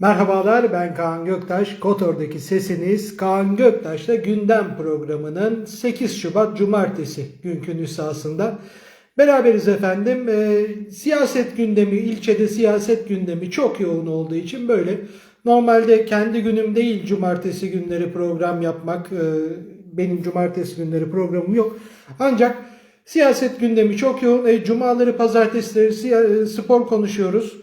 Merhabalar ben Kaan Göktaş. Kotor'daki sesiniz Kaan Göktaş'la gündem programının 8 Şubat Cumartesi günkü nüshasında. Beraberiz efendim. Ee, siyaset gündemi, ilçede siyaset gündemi çok yoğun olduğu için böyle normalde kendi günüm değil cumartesi günleri program yapmak. Ee, benim cumartesi günleri programım yok. Ancak siyaset gündemi çok yoğun. E, cumaları, pazartesileri siya- spor konuşuyoruz.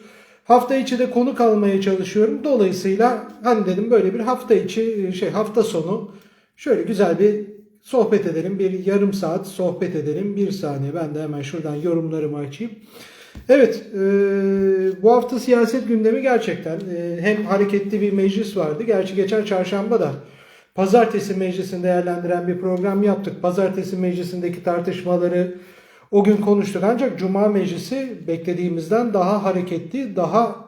Hafta içi de konuk almaya çalışıyorum. Dolayısıyla hani dedim böyle bir hafta içi şey hafta sonu şöyle güzel bir sohbet edelim. Bir yarım saat sohbet edelim. Bir saniye ben de hemen şuradan yorumlarımı açayım. Evet e, bu hafta siyaset gündemi gerçekten e, hem hareketli bir meclis vardı. Gerçi geçen çarşamba da Pazartesi meclisini değerlendiren bir program yaptık. Pazartesi meclisindeki tartışmaları o gün konuştuk. Ancak Cuma meclisi beklediğimizden daha hareketli, daha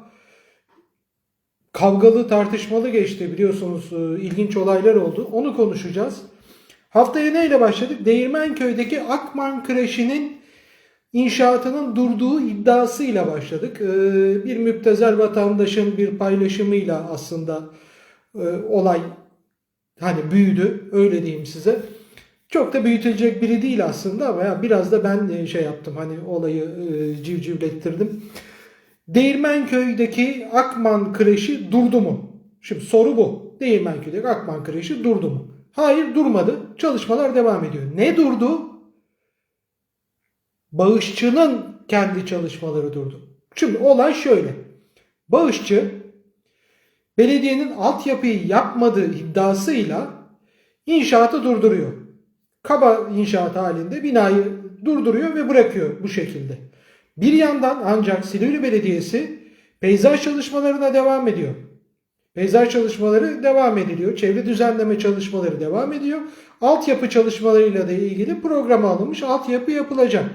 kavgalı, tartışmalı geçti. Biliyorsunuz e, ilginç olaylar oldu. Onu konuşacağız. Haftaya neyle başladık? Değirmenköy'deki Akman Kreşi'nin inşaatının durduğu iddiasıyla başladık. E, Bir müptezel vatandaşın bir paylaşımıyla aslında e, olay hani büyüdü öyle diyeyim size. Çok da büyütülecek biri değil aslında ama ya biraz da ben e, şey yaptım hani olayı e, civcivlettirdim. Değirmenköy'deki Akman kreşi durdu mu? Şimdi soru bu. Değirmenköy'deki Akman kreşi durdu mu? Hayır durmadı. Çalışmalar devam ediyor. Ne durdu? Bağışçının kendi çalışmaları durdu. Şimdi olay şöyle. Bağışçı belediyenin altyapıyı yapmadığı iddiasıyla inşaatı durduruyor. Kaba inşaat halinde binayı durduruyor ve bırakıyor bu şekilde. Bir yandan ancak Silivri Belediyesi peyzaj çalışmalarına devam ediyor. Peyzaj çalışmaları devam ediliyor. Çevre düzenleme çalışmaları devam ediyor. Altyapı çalışmalarıyla da ilgili program alınmış. Altyapı yapılacak.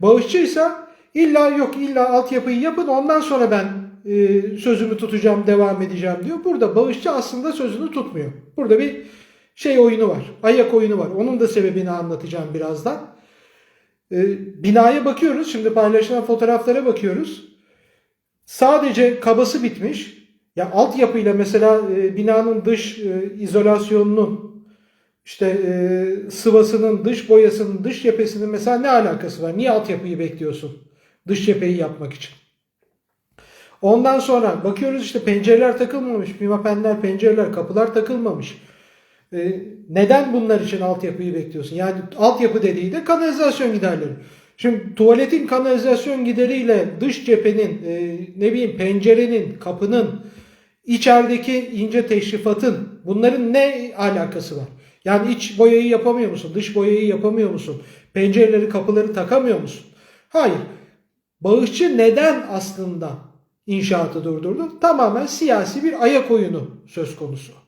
Bağışçıysa illa yok illa altyapıyı yapın ondan sonra ben e, sözümü tutacağım devam edeceğim diyor. Burada bağışçı aslında sözünü tutmuyor. Burada bir şey oyunu var. Ayak oyunu var. Onun da sebebini anlatacağım birazdan. E, binaya bakıyoruz. Şimdi paylaşılan fotoğraflara bakıyoruz. Sadece kabası bitmiş. Ya altyapıyla mesela e, binanın dış e, izolasyonunun işte e, sıvasının, dış boyasının, dış cephesinin mesela ne alakası var? Niye altyapıyı bekliyorsun? Dış cepheyi yapmak için. Ondan sonra bakıyoruz işte pencereler takılmamış, pimapenler, pencereler, kapılar takılmamış. Ee, neden bunlar için altyapıyı bekliyorsun? Yani altyapı dediği de kanalizasyon giderleri. Şimdi tuvaletin kanalizasyon gideriyle dış cephenin, e, ne bileyim pencerenin, kapının, içerideki ince teşrifatın bunların ne alakası var? Yani iç boyayı yapamıyor musun? Dış boyayı yapamıyor musun? Pencereleri, kapıları takamıyor musun? Hayır. Bağışçı neden aslında inşaatı durdurdu? Tamamen siyasi bir ayak oyunu söz konusu.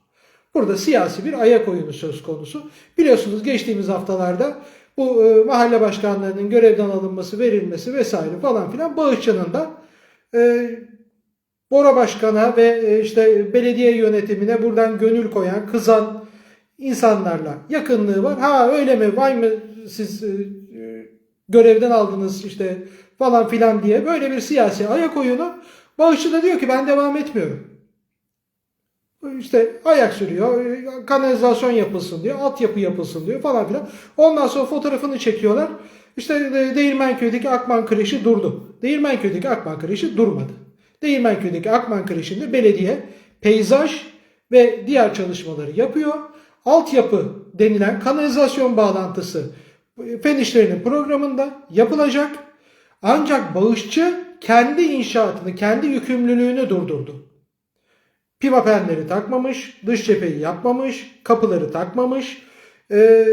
Burada siyasi bir ayak oyunu söz konusu. Biliyorsunuz geçtiğimiz haftalarda bu e, mahalle başkanlarının görevden alınması, verilmesi vesaire falan filan bağışçının da e, Bora Başkan'a ve e, işte belediye yönetimine buradan gönül koyan, kızan insanlarla yakınlığı var. Ha öyle mi? Vay mı siz e, e, görevden aldınız işte falan filan diye böyle bir siyasi ayak oyunu. Bağışçı da diyor ki ben devam etmiyorum. İşte ayak sürüyor, kanalizasyon yapılsın diyor, altyapı yapılsın diyor falan filan. Ondan sonra fotoğrafını çekiyorlar. İşte e, Değirmenköy'deki Akman Kreşi durdu. Değirmenköy'deki Akman Kreşi durmadı. Değirmenköy'deki Akman Kreşi'nde belediye peyzaj ve diğer çalışmaları yapıyor. Altyapı denilen kanalizasyon bağlantısı e, fen işlerinin programında yapılacak. Ancak bağışçı kendi inşaatını, kendi yükümlülüğünü durdurdu. Pimapenleri takmamış, dış cepheyi yapmamış, kapıları takmamış, e,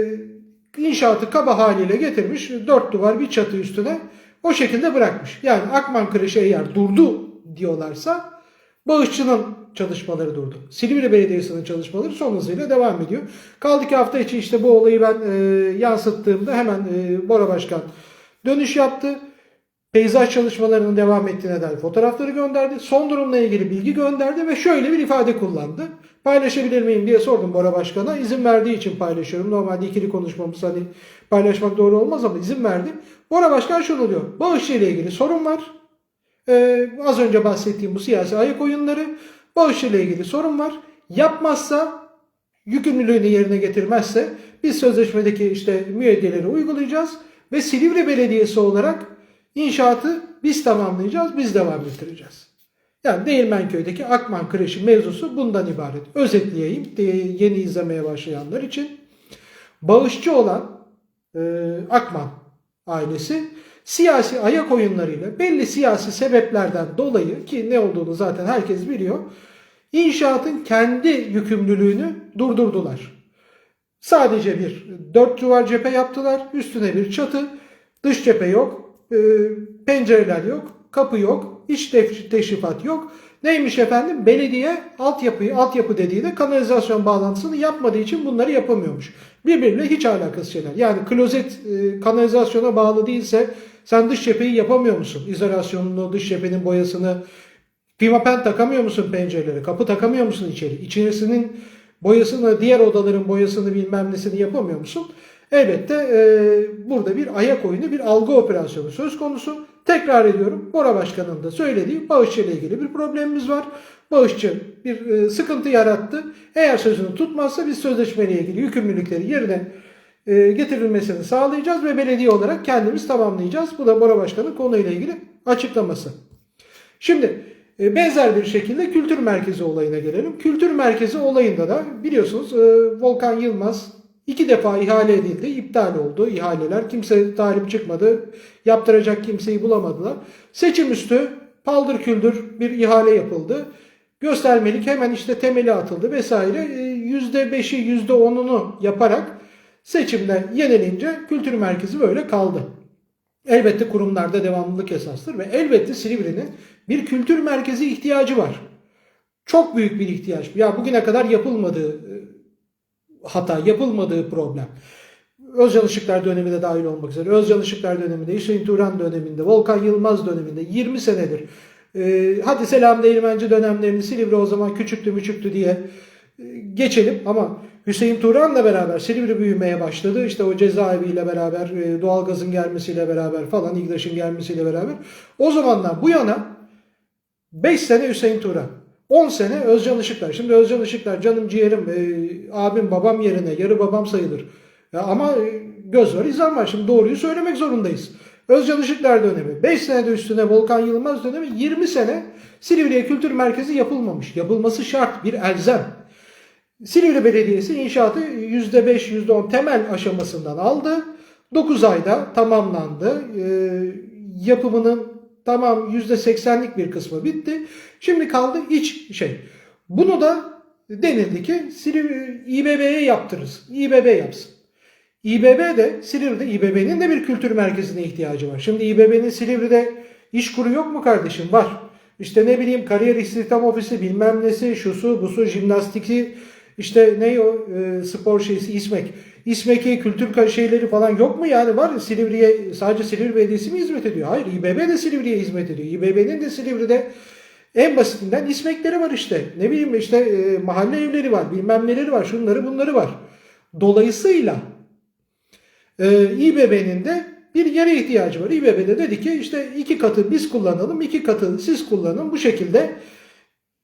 inşaatı kaba haliyle getirmiş, dört duvar bir çatı üstüne o şekilde bırakmış. Yani Akman Kreşi eğer durdu diyorlarsa bağışçının çalışmaları durdu. Silivri Belediyesi'nin çalışmaları son hızıyla devam ediyor. Kaldı ki hafta içi işte bu olayı ben e, yansıttığımda hemen e, Bora Başkan dönüş yaptı. Peyzaj çalışmalarının devam ettiğine dair fotoğrafları gönderdi. Son durumla ilgili bilgi gönderdi ve şöyle bir ifade kullandı. Paylaşabilir miyim diye sordum Bora Başkan'a. İzin verdiği için paylaşıyorum. Normalde ikili konuşmamız hani paylaşmak doğru olmaz ama izin verdi. Bora Başkan şunu diyor. Bağışçı ile ilgili sorun var. Ee, az önce bahsettiğim bu siyasi ayak oyunları Bağışçı ile ilgili sorun var. Yapmazsa yükümlülüğünü yerine getirmezse biz sözleşmedeki işte müeyyideleri uygulayacağız ve Silivri Belediyesi olarak inşaatı biz tamamlayacağız, biz devam ettireceğiz. Yani Değirmenköy'deki Akman Kreşi mevzusu bundan ibaret. Özetleyeyim yeni izlemeye başlayanlar için. Bağışçı olan e, Akman ailesi siyasi ayak oyunlarıyla belli siyasi sebeplerden dolayı ki ne olduğunu zaten herkes biliyor. İnşaatın kendi yükümlülüğünü durdurdular. Sadece bir dört duvar cephe yaptılar. Üstüne bir çatı. Dış cephe yok. E, pencereler yok. Kapı yok. iç teş- teşrifat yok. Neymiş efendim? Belediye altyapıyı, altyapı dediği de kanalizasyon bağlantısını yapmadığı için bunları yapamıyormuş. Birbiriyle hiç alakası şeyler. Yani klozet e, kanalizasyona bağlı değilse sen dış cepheyi yapamıyor musun? İzolasyonunu, dış cephenin boyasını, pimapen takamıyor musun pencerelere? Kapı takamıyor musun içeri? İçerisinin boyasını, diğer odaların boyasını bilmem nesini yapamıyor musun? Elbette e, burada bir ayak oyunu, bir algı operasyonu söz konusu. Tekrar ediyorum, Bora Başkanı'nın da söylediği bağışçı ile ilgili bir problemimiz var. Bağışçı bir e, sıkıntı yarattı. Eğer sözünü tutmazsa biz sözleşmeyle ilgili yükümlülükleri yerine e, getirilmesini sağlayacağız ve belediye olarak kendimiz tamamlayacağız. Bu da Bora Başkanı'nın konuyla ilgili açıklaması. Şimdi e, benzer bir şekilde kültür merkezi olayına gelelim. Kültür merkezi olayında da biliyorsunuz e, Volkan Yılmaz iki defa ihale edildi, iptal oldu ihaleler. Kimse talip çıkmadı, yaptıracak kimseyi bulamadılar. Seçim üstü paldır küldür bir ihale yapıldı. Göstermelik hemen işte temeli atıldı vesaire. E, %5'i %10'unu yaparak seçimde yenilince kültür merkezi böyle kaldı. Elbette kurumlarda devamlılık esastır ve elbette Silivri'nin bir kültür merkezi ihtiyacı var. Çok büyük bir ihtiyaç. Ya bugüne kadar yapılmadığı hata, yapılmadığı problem. Özcan Işıklar döneminde dahil olmak üzere. Özcan Işıklar döneminde, Hüseyin Turan döneminde, Volkan Yılmaz döneminde 20 senedir. e, hadi Selam Değirmenci dönemlerini Silivri o zaman küçüktü müçüktü diye e, geçelim ama Hüseyin Turan'la beraber Silivri büyümeye başladı. İşte o cezaeviyle beraber, e, doğalgazın gelmesiyle beraber falan, İGDAŞ'ın gelmesiyle beraber. O zamandan bu yana 5 sene Hüseyin Turan. 10 sene Özcan Işıklar. Şimdi Özcan Işıklar canım ciğerim, e, abim babam yerine, yarı babam sayılır. Ya ama e, göz var, izan var. Şimdi doğruyu söylemek zorundayız. Özcan Işıklar dönemi, 5 senede üstüne Volkan Yılmaz dönemi, 20 sene Silivri'ye kültür merkezi yapılmamış. Yapılması şart, bir elzem. Silivri Belediyesi inşaatı %5, %10 temel aşamasından aldı. 9 ayda tamamlandı. Ee, yapımının tamam %80'lik bir kısmı bitti. Şimdi kaldı iç şey. Bunu da denildi ki İBB'ye yaptırırız. İBB yapsın. İBB de Silivri'de İBB'nin de bir kültür merkezine ihtiyacı var. Şimdi İBB'nin Silivri'de iş kuru yok mu kardeşim? Var. İşte ne bileyim kariyer istihdam ofisi bilmem nesi şusu busu jimnastiki işte ne o e, spor şeysi İSMEK. İSMEK'e kültür şeyleri falan yok mu yani var. Silivri'ye sadece Silivri Belediyesi mi hizmet ediyor? Hayır İBB de Silivri'ye hizmet ediyor. İBB'nin de Silivri'de en basitinden İSMEK'leri var işte. Ne bileyim işte e, mahalle evleri var bilmem neleri var şunları bunları var. Dolayısıyla ee, İBB'nin de bir yere ihtiyacı var. İBB de dedi ki işte iki katı biz kullanalım, iki katı siz kullanın. Bu şekilde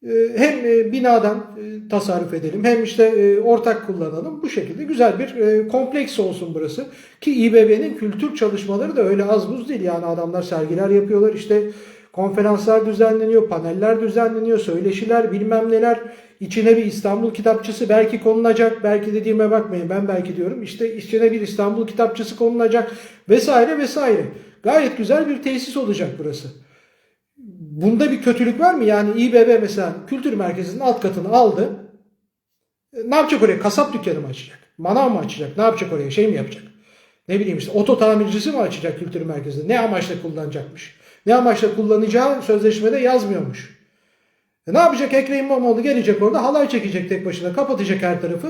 e, hem e, binadan e, tasarruf edelim hem işte e, ortak kullanalım. Bu şekilde güzel bir e, kompleks olsun burası. Ki İBB'nin kültür çalışmaları da öyle az buz değil. Yani adamlar sergiler yapıyorlar işte konferanslar düzenleniyor, paneller düzenleniyor, söyleşiler bilmem neler. İçine bir İstanbul kitapçısı belki konulacak. Belki dediğime bakmayın ben belki diyorum. İşte içine bir İstanbul kitapçısı konulacak vesaire vesaire. Gayet güzel bir tesis olacak burası. Bunda bir kötülük var mı? Yani İBB mesela kültür merkezinin alt katını aldı. Ne yapacak oraya? Kasap dükkanı mı açacak? Manav mı açacak? Ne yapacak oraya? Şey mi yapacak? Ne bileyim işte oto tamircisi mi açacak kültür merkezinde? Ne amaçla kullanacakmış? Ne amaçla kullanacağı sözleşmede yazmıyormuş. E ne yapacak Ekrem İmamoğlu gelecek orada halay çekecek tek başına kapatacak her tarafı.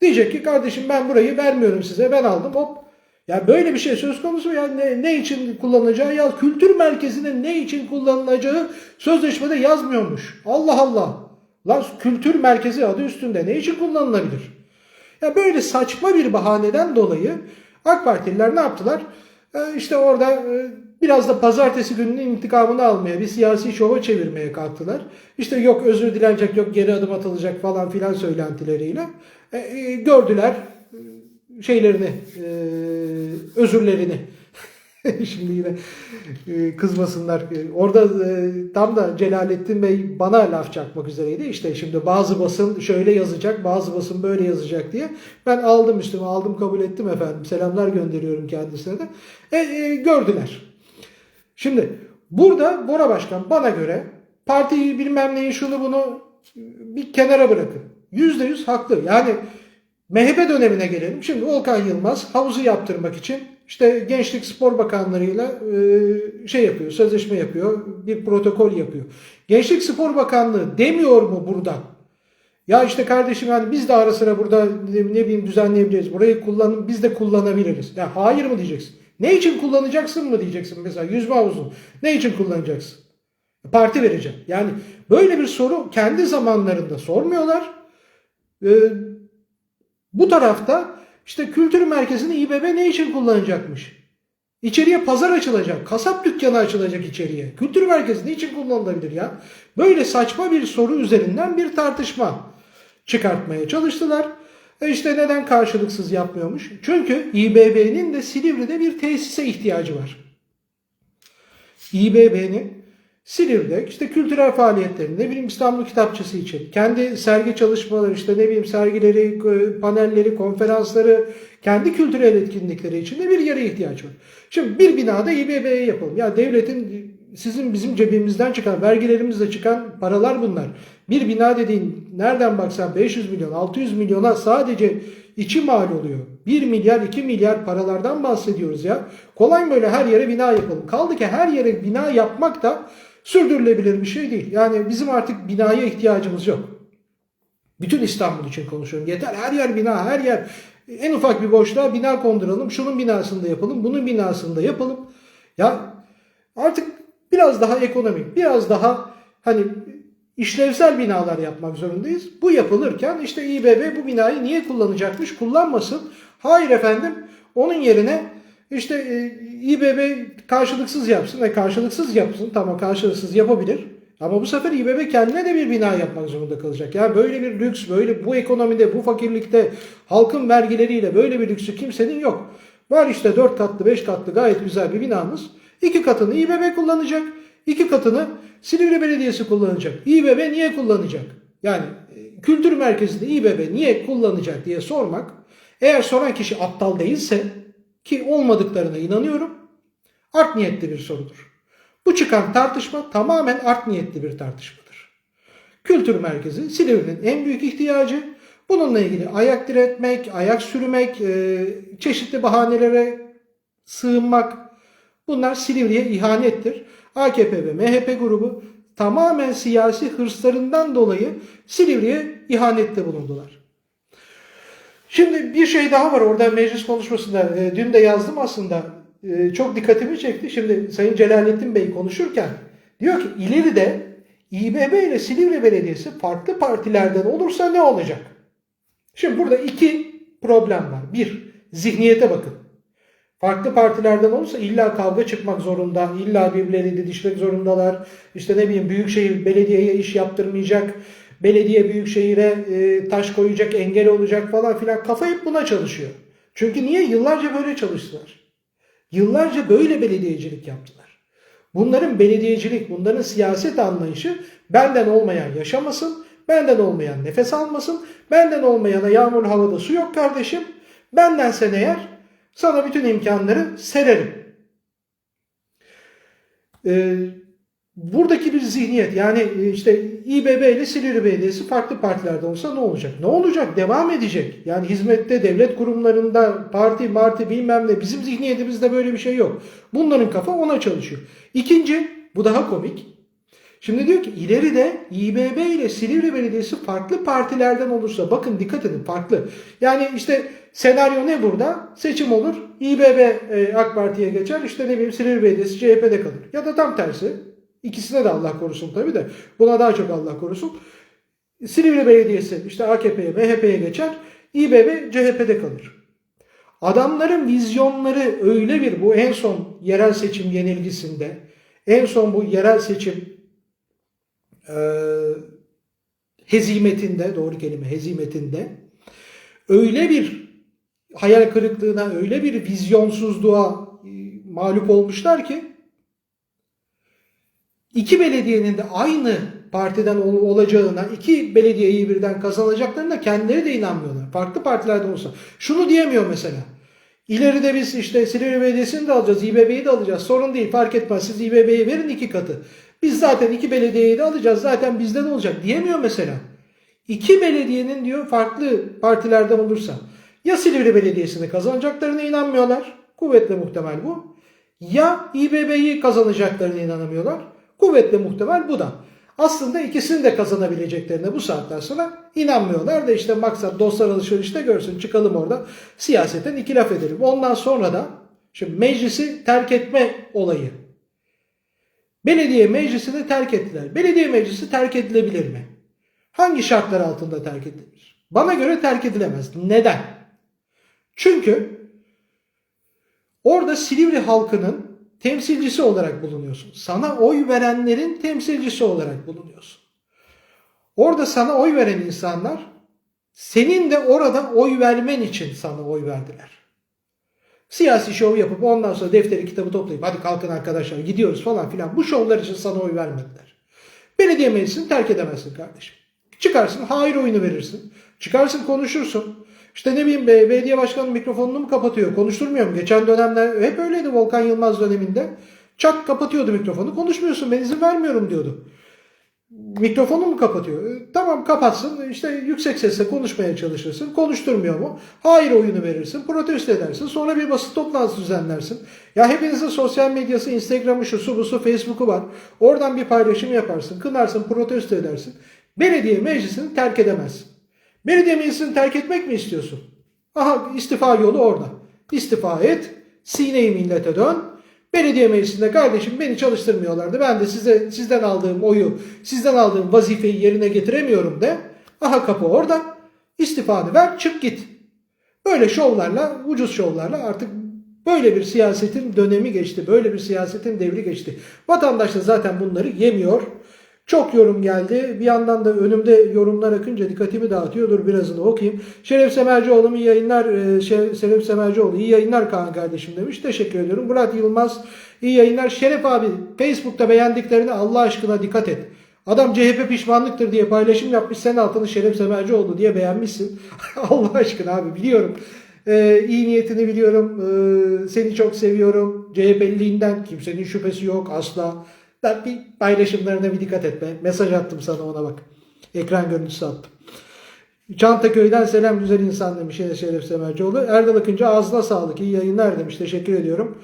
Diyecek ki kardeşim ben burayı vermiyorum size ben aldım hop. Ya böyle bir şey söz konusu ya ne, ne için kullanılacağı yaz. Kültür merkezinin ne için kullanılacağı sözleşmede yazmıyormuş. Allah Allah. Lan kültür merkezi adı üstünde ne için kullanılabilir? Ya böyle saçma bir bahaneden dolayı AK Partililer ne yaptılar? Ee, işte orada e, Biraz da pazartesi gününün intikamını almaya, bir siyasi şova çevirmeye kalktılar. İşte yok özür dilenecek, yok geri adım atılacak falan filan söylentileriyle. E, e, gördüler e, şeylerini, e, özürlerini. Şimdi yine e, kızmasınlar. E, Orada e, tam da Celalettin Bey bana laf çakmak üzereydi. İşte şimdi bazı basın şöyle yazacak, bazı basın böyle yazacak diye. Ben aldım üstüme, aldım kabul ettim efendim. Selamlar gönderiyorum kendisine de. E, e, gördüler. Şimdi burada Bora Başkan bana göre partiyi bilmem neyi şunu bunu bir kenara bırakın. Yüzde yüz haklı. Yani MHP dönemine gelelim. Şimdi Volkan Yılmaz havuzu yaptırmak için işte Gençlik Spor Bakanlarıyla e, şey yapıyor, sözleşme yapıyor, bir protokol yapıyor. Gençlik Spor Bakanlığı demiyor mu burada? Ya işte kardeşim yani biz de ara sıra burada ne bileyim düzenleyebiliriz. Burayı kullanın biz de kullanabiliriz. Ya hayır mı diyeceksin? Ne için kullanacaksın mı diyeceksin mesela yüzme havuzu. Ne için kullanacaksın? Parti vereceğim. Yani böyle bir soru kendi zamanlarında sormuyorlar. Ee, bu tarafta işte kültür merkezini İBB ne için kullanacakmış? İçeriye pazar açılacak, kasap dükkanı açılacak içeriye. Kültür merkezi ne için kullanılabilir ya? Böyle saçma bir soru üzerinden bir tartışma çıkartmaya çalıştılar. E işte neden karşılıksız yapmıyormuş? Çünkü İBB'nin de Silivri'de bir tesise ihtiyacı var. İBB'nin Silivri'de işte kültürel faaliyetlerinde ne bileyim İstanbul Kitapçısı için kendi sergi çalışmaları işte ne bileyim sergileri, e, panelleri, konferansları, kendi kültürel etkinlikleri için de bir yere ihtiyaç var. Şimdi bir binada İBB'ye yapalım. Ya devletin sizin bizim cebimizden çıkan, vergilerimizle çıkan paralar bunlar. Bir bina dediğin nereden baksan 500 milyon, 600 milyona sadece içi mal oluyor. 1 milyar, 2 milyar paralardan bahsediyoruz ya. Kolay böyle her yere bina yapalım? Kaldı ki her yere bina yapmak da sürdürülebilir bir şey değil. Yani bizim artık binaya ihtiyacımız yok. Bütün İstanbul için konuşuyorum. Yeter her yer bina, her yer en ufak bir boşluğa bina konduralım. Şunun binasında yapalım, bunun binasında yapalım. Ya artık biraz daha ekonomik, biraz daha hani işlevsel binalar yapmak zorundayız. Bu yapılırken işte İBB bu binayı niye kullanacakmış? Kullanmasın. Hayır efendim onun yerine işte e, İBB karşılıksız yapsın. E karşılıksız yapsın. Tamam karşılıksız yapabilir. Ama bu sefer İBB kendine de bir bina yapmak zorunda kalacak. Ya böyle bir lüks, böyle bu ekonomide, bu fakirlikte halkın vergileriyle böyle bir lüksü kimsenin yok. Var işte 4 katlı, 5 katlı gayet güzel bir binamız. İki katını İBB kullanacak. İki katını Silivri Belediyesi kullanacak. İBB niye kullanacak? Yani e, kültür merkezinde İBB niye kullanacak diye sormak eğer soran kişi aptal değilse ki olmadıklarına inanıyorum art niyetli bir sorudur. Bu çıkan tartışma tamamen art niyetli bir tartışmadır. Kültür merkezi Silivri'nin en büyük ihtiyacı. Bununla ilgili ayak diretmek, ayak sürmek, e, çeşitli bahanelere sığınmak bunlar Silivri'ye ihanettir. AKP ve MHP grubu tamamen siyasi hırslarından dolayı Silivri'ye ihanette bulundular. Şimdi bir şey daha var orada meclis konuşmasında. E, dün de yazdım aslında. E, çok dikkatimi çekti. Şimdi Sayın Celalettin Bey konuşurken diyor ki ileride İBB ile Silivri Belediyesi farklı partilerden olursa ne olacak? Şimdi burada iki problem var. Bir, zihniyete bakın. Farklı partilerden olursa illa kavga çıkmak zorunda, illa birbirleriyle didişmek zorundalar. İşte ne bileyim büyükşehir belediyeye iş yaptırmayacak, belediye büyükşehire e, taş koyacak, engel olacak falan filan. Kafa hep buna çalışıyor. Çünkü niye? Yıllarca böyle çalıştılar. Yıllarca böyle belediyecilik yaptılar. Bunların belediyecilik, bunların siyaset anlayışı benden olmayan yaşamasın, benden olmayan nefes almasın, benden olmayana yağmur havada su yok kardeşim. Benden sen eğer sana bütün imkanları sererim. Ee, buradaki bir zihniyet yani işte İBB ile Silivri Belediyesi farklı partilerde olsa ne olacak? Ne olacak? Devam edecek. Yani hizmette, devlet kurumlarında parti, marti bilmem ne bizim zihniyetimizde böyle bir şey yok. Bunların kafa ona çalışıyor. İkinci, bu daha komik. Şimdi diyor ki ileride İBB ile Silivri Belediyesi farklı partilerden olursa bakın dikkat edin farklı. Yani işte senaryo ne burada? Seçim olur. İBB e, AK Parti'ye geçer. İşte ne bileyim Silivri Belediyesi CHP'de kalır. Ya da tam tersi. İkisine de Allah korusun tabii de. Buna daha çok Allah korusun. Silivri Belediyesi işte AKP'ye, MHP'ye geçer. İBB CHP'de kalır. Adamların vizyonları öyle bir bu en son yerel seçim yenilgisinde en son bu yerel seçim e, hezimetinde doğru kelime hezimetinde öyle bir hayal kırıklığına öyle bir vizyonsuzluğa e, mağlup olmuşlar ki iki belediyenin de aynı partiden ol- olacağına, iki belediyeyi birden kazanacaklarına kendileri de inanmıyorlar. Farklı partilerden olsa. Şunu diyemiyor mesela. İleride biz işte Silivri Belediyesi'ni de alacağız, İBB'yi de alacağız. Sorun değil fark etmez. Siz İBB'ye verin iki katı. Biz zaten iki belediyeyi de alacağız. Zaten bizden olacak diyemiyor mesela. İki belediyenin diyor farklı partilerden olursa ya Silivri Belediyesi'ni kazanacaklarına inanmıyorlar. Kuvvetle muhtemel bu. Ya İBB'yi kazanacaklarına inanamıyorlar. Kuvvetle muhtemel bu da. Aslında ikisini de kazanabileceklerine bu saatten sonra inanmıyorlar da işte maksat dostlar alışverişte görsün çıkalım orada siyaseten iki laf edelim. Ondan sonra da şimdi meclisi terk etme olayı. Belediye meclisini terk ettiler. Belediye meclisi terk edilebilir mi? Hangi şartlar altında terk edilebilir? Bana göre terk edilemez. Neden? Çünkü orada Silivri halkının temsilcisi olarak bulunuyorsun. Sana oy verenlerin temsilcisi olarak bulunuyorsun. Orada sana oy veren insanlar senin de orada oy vermen için sana oy verdiler. Siyasi şov yapıp ondan sonra defteri kitabı toplayıp hadi kalkın arkadaşlar gidiyoruz falan filan bu şovlar için sana oy vermediler. Belediye meclisini terk edemezsin kardeşim. Çıkarsın hayır oyunu verirsin. Çıkarsın konuşursun. İşte ne bileyim be, belediye başkanı mikrofonunu mu kapatıyor? Konuşturmuyor mu? Geçen dönemler hep öyleydi Volkan Yılmaz döneminde. Çak kapatıyordu mikrofonu. Konuşmuyorsun ben izin vermiyorum diyordu. Mikrofonu mu kapatıyor? E, tamam kapatsın. İşte yüksek sesle konuşmaya çalışırsın. Konuşturmuyor mu? Hayır oyunu verirsin. Protesto edersin. Sonra bir basın toplantısı düzenlersin. Ya hepinizin sosyal medyası, Instagram'ı, şusu, busu, Facebook'u var. Oradan bir paylaşım yaparsın. Kınarsın, protesto edersin. Belediye meclisini terk edemezsin. Belediye meclisini terk etmek mi istiyorsun? Aha istifa yolu orada. İstifa et. Sineyi millete dön. Belediye meclisinde kardeşim beni çalıştırmıyorlardı. Ben de size sizden aldığım oyu, sizden aldığım vazifeyi yerine getiremiyorum de. Aha kapı orada. İstifanı ver, çık git. Böyle şovlarla, ucuz şovlarla artık böyle bir siyasetin dönemi geçti. Böyle bir siyasetin devri geçti. Vatandaş da zaten bunları yemiyor. Çok yorum geldi. Bir yandan da önümde yorumlar akınca dikkatimi dağıtıyor. Dur birazını okuyayım. Şeref Semercioğlu iyi yayınlar. Ee, Şe- Şeref Semercioğlu iyi yayınlar Kaan kardeşim demiş. Teşekkür ediyorum. Murat Yılmaz iyi yayınlar. Şeref abi Facebook'ta beğendiklerine Allah aşkına dikkat et. Adam CHP pişmanlıktır diye paylaşım yapmış. Sen altını Şeref Semercioğlu diye beğenmişsin. Allah aşkına abi biliyorum. Ee, iyi niyetini biliyorum. Ee, seni çok seviyorum. CHP'liliğinden kimsenin şüphesi yok asla. Ben bir paylaşımlarına bir dikkat et. Ben mesaj attım sana ona bak. Ekran görüntüsü attım. Çantaköy'den selam güzel insan demiş Şeref Semercioğlu. Erdal Akıncı ağzına sağlık iyi yayınlar demiş. Teşekkür ediyorum.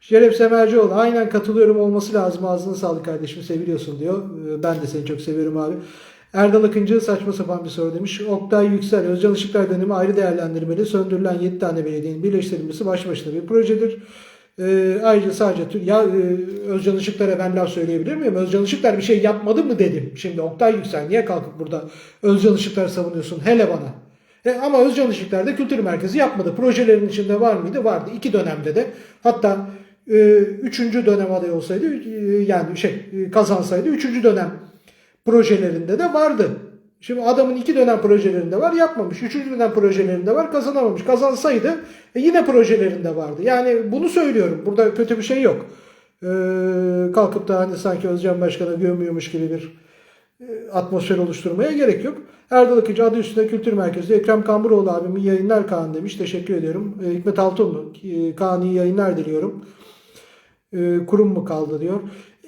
Şeref Semercioğlu aynen katılıyorum olması lazım ağzına sağlık kardeşim seviliyorsun diyor. Ee, Ben de seni çok seviyorum abi. Erdal Akıncı saçma sapan bir soru demiş. Oktay Yüksel Özcan Işıklar dönemi ayrı değerlendirmeli. Söndürülen 7 tane belediyenin birleştirilmesi baş başına bir projedir. Ee, ayrıca sadece ya e, Özcan Işıklar'a ben laf söyleyebilir miyim? Özcan Işıklar bir şey yapmadı mı dedim. Şimdi Oktay Yüksel niye kalkıp burada Özcan Işıklar savunuyorsun hele bana. E, ama Özcan Işıklar da kültür merkezi yapmadı. Projelerin içinde var mıydı? Vardı. İki dönemde de. Hatta e, üçüncü dönem aday olsaydı e, yani şey e, kazansaydı üçüncü dönem projelerinde de vardı. Şimdi adamın iki dönem projelerinde var yapmamış. Üçüncü dönem projelerinde var kazanamamış. Kazansaydı e, yine projelerinde vardı. Yani bunu söylüyorum. Burada kötü bir şey yok. Ee, kalkıp da hani sanki Özcan Başkan'a gömüyormuş gibi bir e, atmosfer oluşturmaya gerek yok. Erdal Akıncı adı üstünde kültür merkezi. Ekrem Kamburoğlu abim iyi yayınlar Kaan demiş. Teşekkür ediyorum. E, Hikmet Altunlu. E, Kaan iyi yayınlar diliyorum. E, kurum mu kaldı diyor.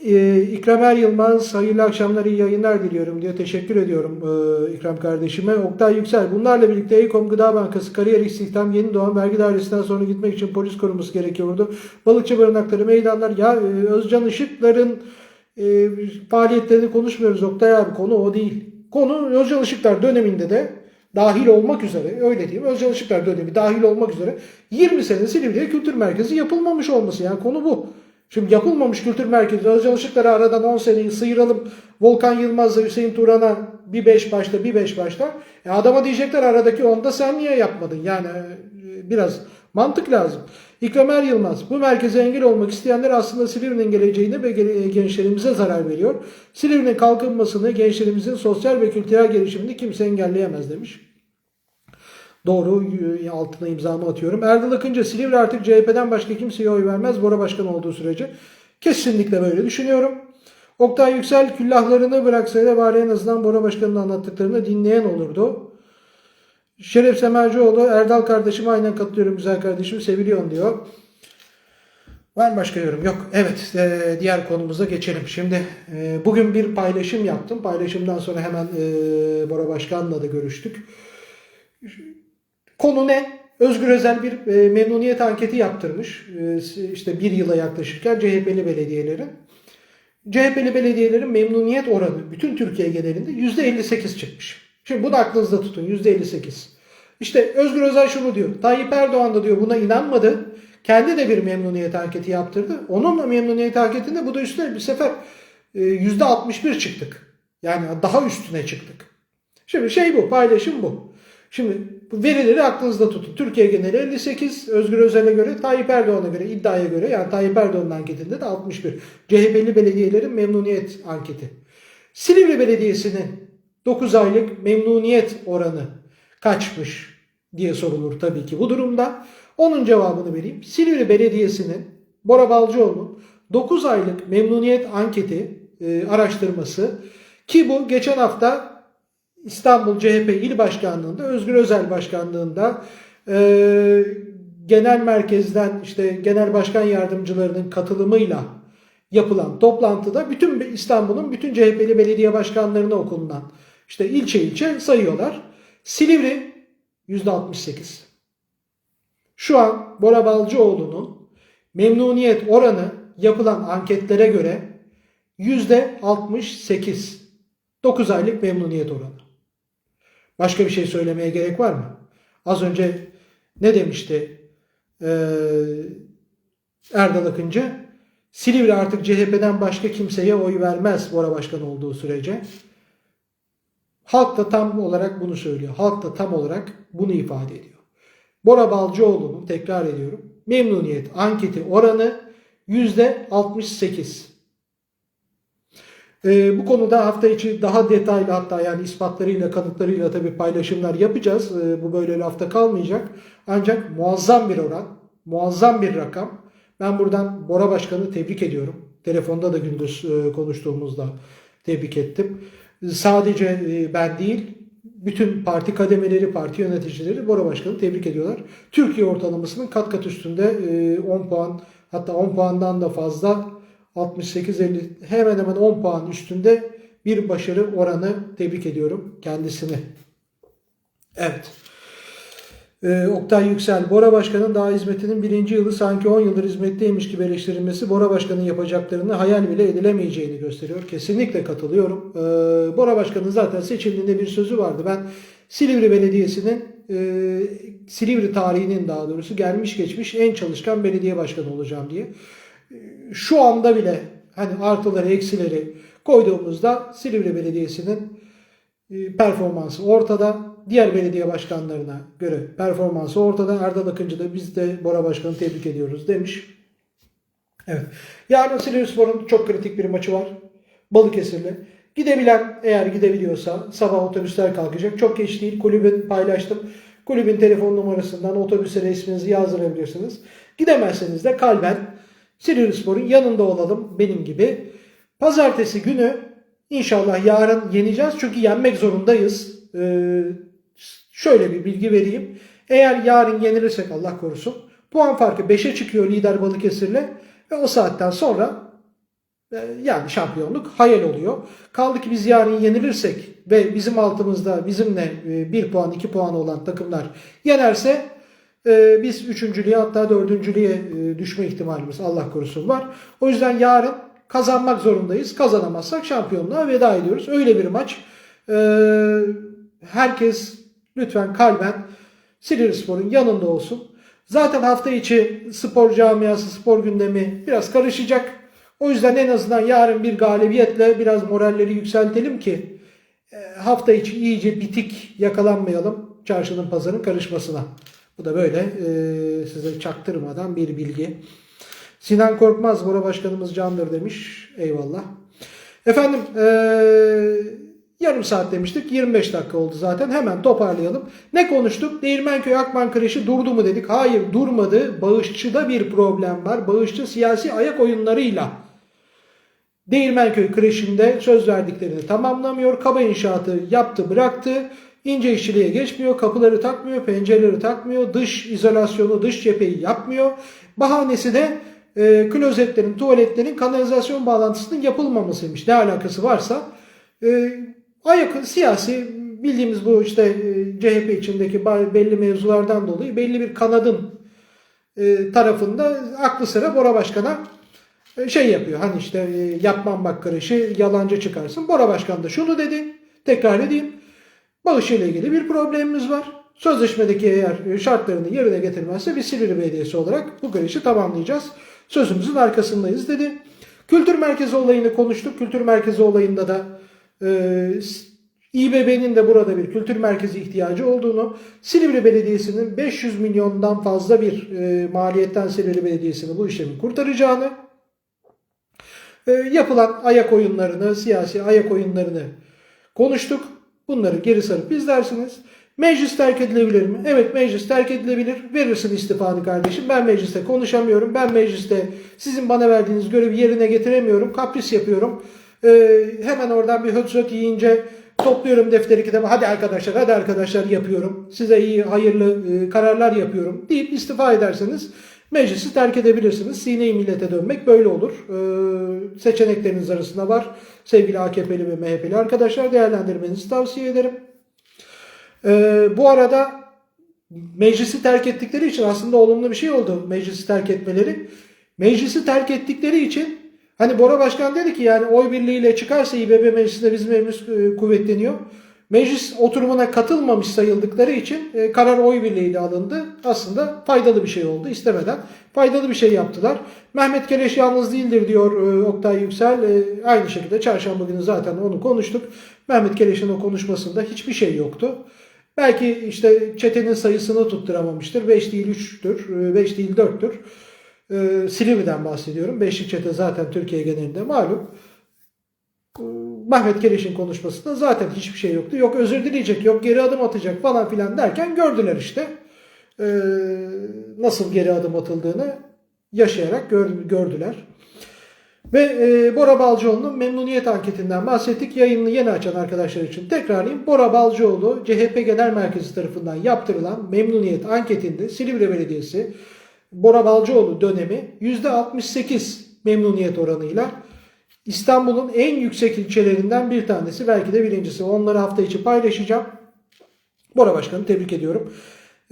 E, İkram Er Yılmaz hayırlı akşamlar iyi yayınlar diliyorum diyor. Teşekkür ediyorum e, İkram kardeşime. Oktay Yüksel bunlarla birlikte Ekom Gıda Bankası kariyer istihdam yeni doğan vergi dairesinden sonra gitmek için polis koruması gerekiyordu. Balıkçı barınakları meydanlar ya e, Özcan Işıklar'ın e, faaliyetlerini konuşmuyoruz Oktay abi konu o değil. Konu Özcan Işıklar döneminde de dahil olmak üzere öyle diyeyim Özcan Işıklar dönemi dahil olmak üzere 20 sene Silivri'ye kültür merkezi yapılmamış olması yani konu bu. Şimdi yapılmamış kültür merkezi Özcan Işıklar'ı aradan 10 seneyi sıyıralım. Volkan Yılmaz'la Hüseyin Turan'a bir beş başta bir beş başta. E adama diyecekler aradaki onda sen niye yapmadın? Yani e, biraz Mantık lazım. İkram Yılmaz. Bu merkeze engel olmak isteyenler aslında Silivri'nin geleceğine ve gele- gençlerimize zarar veriyor. Silivri'nin kalkınmasını, gençlerimizin sosyal ve kültürel gelişimini kimse engelleyemez demiş. Doğru y- altına imzamı atıyorum. Erdal Akıncı Silivri artık CHP'den başka kimseye oy vermez Bora Başkan olduğu sürece. Kesinlikle böyle düşünüyorum. Oktay Yüksel küllahlarını bıraksaydı bari en azından Bora Başkan'ın anlattıklarını dinleyen olurdu. Şeref Semercioğlu Erdal kardeşim aynen katılıyorum güzel kardeşim seviliyorsun diyor. Var başka yorum? Yok. Evet e, diğer konumuza geçelim. Şimdi e, bugün bir paylaşım yaptım. Paylaşımdan sonra hemen e, Bora Başkan'la da görüştük. Konu ne? Özgür Özel bir e, memnuniyet anketi yaptırmış. E, işte bir yıla yaklaşırken CHP'li belediyelerin. CHP'li belediyelerin memnuniyet oranı bütün Türkiye genelinde %58 çıkmış. Şimdi bunu aklınızda tutun %58. İşte Özgür Özel şunu diyor. Tayyip Erdoğan da diyor buna inanmadı. Kendi de bir memnuniyet anketi yaptırdı. Onunla memnuniyet anketinde bu da üstüne bir sefer e, %61 çıktık. Yani daha üstüne çıktık. Şimdi şey bu, paylaşım bu. Şimdi bu verileri aklınızda tutun. Türkiye geneli 58, Özgür Özel'e göre, Tayyip Erdoğan'a göre, iddiaya göre yani Tayyip Erdoğan'ın anketinde de 61. CHP'li belediyelerin memnuniyet anketi. Silivri Belediyesi'nin 9 aylık memnuniyet oranı kaçmış diye sorulur tabii ki bu durumda. Onun cevabını vereyim. Silivri Belediyesi'nin Bora Balcıoğlu 9 aylık memnuniyet anketi e, araştırması ki bu geçen hafta İstanbul CHP İl Başkanlığı'nda, Özgür Özel Başkanlığı'nda e, genel merkezden işte genel başkan yardımcılarının katılımıyla yapılan toplantıda bütün İstanbul'un bütün CHP'li belediye başkanlarına okunulan işte ilçe ilçe sayıyorlar. Silivri %68. Şu an Bora Balcıoğlu'nun memnuniyet oranı yapılan anketlere göre %68. 9 aylık memnuniyet oranı. Başka bir şey söylemeye gerek var mı? Az önce ne demişti ee, Erdal Akıncı? Silivri artık CHP'den başka kimseye oy vermez Bora Başkan olduğu sürece. Halk da tam olarak bunu söylüyor. Halk da tam olarak bunu ifade ediyor. Bora Balcıoğlu'nun tekrar ediyorum memnuniyet anketi oranı %68. Ee, bu konuda hafta içi daha detaylı hatta yani ispatlarıyla kanıtlarıyla tabii paylaşımlar yapacağız. Ee, bu böyle lafta kalmayacak. Ancak muazzam bir oran, muazzam bir rakam. Ben buradan Bora Başkan'ı tebrik ediyorum. Telefonda da gündüz e, konuştuğumuzda tebrik ettim. Sadece e, ben değil, bütün parti kademeleri, parti yöneticileri Bora Başkan'ı tebrik ediyorlar. Türkiye ortalamasının kat kat üstünde e, 10 puan hatta 10 puandan da fazla 68-50 hemen hemen 10 puan üstünde bir başarı oranı tebrik ediyorum kendisini. Evet. Ee, Oktay Yüksel, Bora Başkan'ın daha hizmetinin birinci yılı sanki 10 yıldır hizmetteymiş gibi eleştirilmesi Bora Başkan'ın yapacaklarını hayal bile edilemeyeceğini gösteriyor. Kesinlikle katılıyorum. Ee, Bora Başkan'ın zaten seçildiğinde bir sözü vardı. Ben Silivri Belediyesi'nin e, Silivri tarihinin daha doğrusu gelmiş geçmiş en çalışkan belediye başkanı olacağım diye. Şu anda bile hani artıları eksileri koyduğumuzda Silivri Belediyesi'nin e, performansı ortada. Diğer belediye başkanlarına göre performansı ortada. Erdal Akıncı da biz de Bora Başkan'ı tebrik ediyoruz demiş. Evet. Yarın Silivrispor'un çok kritik bir maçı var. Balıkesir'le. Gidebilen eğer gidebiliyorsa sabah otobüsler kalkacak. Çok geç değil. Kulübün paylaştım. Kulübün telefon numarasından otobüse resminizi yazdırabilirsiniz. Gidemezseniz de kalben Silivrispor'un yanında olalım benim gibi. Pazartesi günü inşallah yarın yeneceğiz. Çünkü yenmek zorundayız. Ee, şöyle bir bilgi vereyim. Eğer yarın yenilirsek Allah korusun puan farkı 5'e çıkıyor lider Balıkesir'le ve o saatten sonra e, yani şampiyonluk hayal oluyor. Kaldı ki biz yarın yenilirsek ve bizim altımızda bizimle 1 puan 2 puan olan takımlar yenerse e, biz üçüncülüğe hatta dördüncülüğe e, düşme ihtimalimiz Allah korusun var. O yüzden yarın kazanmak zorundayız. Kazanamazsak şampiyonluğa veda ediyoruz. Öyle bir maç. Herkes lütfen kalben Silivrispor'un yanında olsun. Zaten hafta içi spor camiası, spor gündemi biraz karışacak. O yüzden en azından yarın bir galibiyetle biraz moralleri yükseltelim ki hafta içi iyice bitik yakalanmayalım çarşının pazarın karışmasına. Bu da böyle e, size çaktırmadan bir bilgi. Sinan Korkmaz, Bora Başkanımız candır demiş. Eyvallah. Efendim e, yarım saat demiştik. 25 dakika oldu zaten. Hemen toparlayalım. Ne konuştuk? Değirmenköy Akman kreşi durdu mu dedik. Hayır durmadı. Bağışçıda bir problem var. Bağışçı siyasi ayak oyunlarıyla Değirmenköy kreşinde söz verdiklerini tamamlamıyor. Kaba inşaatı yaptı bıraktı. İnce işçiliğe geçmiyor. Kapıları takmıyor. Pencereleri takmıyor. Dış izolasyonu, dış cepheyi yapmıyor. Bahanesi de e, klozetlerin, tuvaletlerin kanalizasyon bağlantısının yapılmamasıymış. Ne alakası varsa. E, ayak siyasi bildiğimiz bu işte e, CHP içindeki belli mevzulardan dolayı belli bir kanadın e, tarafında aklı sıra Bora Başkan'a e, şey yapıyor. Hani işte e, yapmam bak kreşi yalancı çıkarsın. Bora Başkan da şunu dedi. Tekrar edeyim. Bağış ile ilgili bir problemimiz var. Sözleşmedeki eğer şartlarını yerine getirmezse biz Silivri Belediyesi olarak bu kreşi tamamlayacağız. Sözümüzün arkasındayız dedi. Kültür merkezi olayını konuştuk. Kültür merkezi olayında da e, İBB'nin de burada bir kültür merkezi ihtiyacı olduğunu, Silivri Belediyesi'nin 500 milyondan fazla bir e, maliyetten Silivri Belediyesi'ni bu işlemin kurtaracağını, e, yapılan ayak oyunlarını, siyasi ayak oyunlarını konuştuk. Bunları geri sarıp izlersiniz. Meclis terk edilebilir mi? Evet meclis terk edilebilir. Verirsin istifanı kardeşim. Ben mecliste konuşamıyorum. Ben mecliste sizin bana verdiğiniz görevi yerine getiremiyorum. Kapris yapıyorum. Ee, hemen oradan bir höt höt yiyince topluyorum defteri kitabı. Hadi arkadaşlar hadi arkadaşlar yapıyorum. Size iyi hayırlı e, kararlar yapıyorum deyip istifa ederseniz meclisi terk edebilirsiniz. Sine-i millete dönmek böyle olur. Ee, seçenekleriniz arasında var. Sevgili AKP'li ve MHP'li arkadaşlar değerlendirmenizi tavsiye ederim. Ee, bu arada meclisi terk ettikleri için aslında olumlu bir şey oldu meclisi terk etmeleri. Meclisi terk ettikleri için hani Bora Başkan dedi ki yani oy birliğiyle çıkarsa İBB meclisinde bizim evimiz e, kuvvetleniyor. Meclis oturumuna katılmamış sayıldıkları için e, karar oy birliğiyle alındı. Aslında faydalı bir şey oldu istemeden. Faydalı bir şey yaptılar. Mehmet Keleş yalnız değildir diyor e, Oktay Yüksel. E, aynı şekilde çarşamba günü zaten onu konuştuk. Mehmet Keleş'in o konuşmasında hiçbir şey yoktu. Belki işte çetenin sayısını tutturamamıştır. 5 değil 3'tür, 5 değil 4'tür. E, Silivri'den bahsediyorum. Beşlik çete zaten Türkiye genelinde malum. E, Mehmet Keleş'in konuşmasında zaten hiçbir şey yoktu. Yok özür dileyecek, yok geri adım atacak falan filan derken gördüler işte. E, nasıl geri adım atıldığını yaşayarak gördüler. Ve e, Bora Balcıoğlu'nun memnuniyet anketinden bahsettik. Yayını yeni açan arkadaşlar için tekrarlayayım. Bora Balcıoğlu CHP Genel Merkezi tarafından yaptırılan memnuniyet anketinde Silivri Belediyesi Bora Balcıoğlu dönemi %68 memnuniyet oranıyla İstanbul'un en yüksek ilçelerinden bir tanesi. Belki de birincisi. Onları hafta içi paylaşacağım. Bora Başkanı tebrik ediyorum.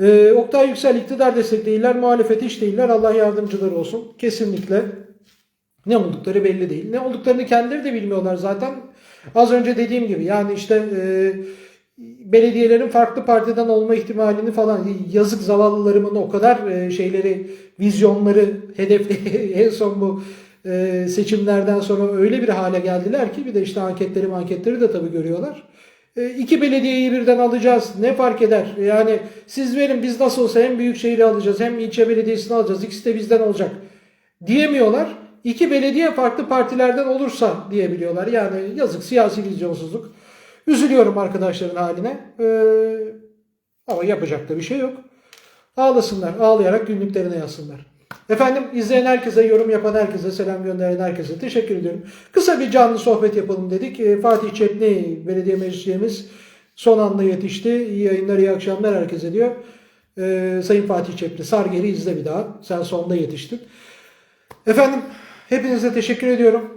Ee, Oktay Yüksel iktidar destekleyiler, muhalefet hiç değiller. Allah yardımcıları olsun. Kesinlikle ne oldukları belli değil. Ne olduklarını kendileri de bilmiyorlar zaten. Az önce dediğim gibi yani işte e, belediyelerin farklı partiden olma ihtimalini falan yazık zavallılarımın o kadar e, şeyleri vizyonları hedefleri en son bu e, seçimlerden sonra öyle bir hale geldiler ki bir de işte anketleri anketleri de tabii görüyorlar. E, iki belediyeyi birden alacağız. Ne fark eder? Yani siz verin biz nasıl olsa hem büyük şehri alacağız hem ilçe belediyesini alacağız. İkisi de bizden olacak. Diyemiyorlar iki belediye farklı partilerden olursa diyebiliyorlar. Yani yazık siyasi vizyonsuzluk. Üzülüyorum arkadaşların haline. Ee, ama yapacak da bir şey yok. Ağlasınlar. Ağlayarak günlüklerine yazsınlar. Efendim izleyen herkese, yorum yapan herkese, selam gönderen herkese teşekkür ediyorum. Kısa bir canlı sohbet yapalım dedik. Ee, Fatih Çepni belediye meclisçimiz son anda yetişti. İyi yayınlar, iyi akşamlar herkese diyor. Ee, Sayın Fatih Çepni, Sarger'i izle bir daha. Sen sonda yetiştin. Efendim Hepinize teşekkür ediyorum.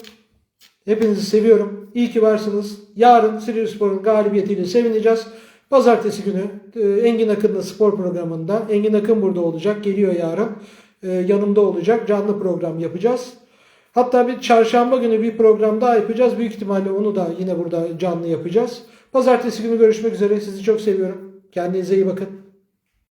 Hepinizi seviyorum. İyi ki varsınız. Yarın Silivrispor'un galibiyetiyle sevineceğiz. Pazartesi günü e, Engin Akın'la spor programında. Engin Akın burada olacak. Geliyor yarın. E, yanımda olacak. Canlı program yapacağız. Hatta bir çarşamba günü bir program daha yapacağız. Büyük ihtimalle onu da yine burada canlı yapacağız. Pazartesi günü görüşmek üzere. Sizi çok seviyorum. Kendinize iyi bakın.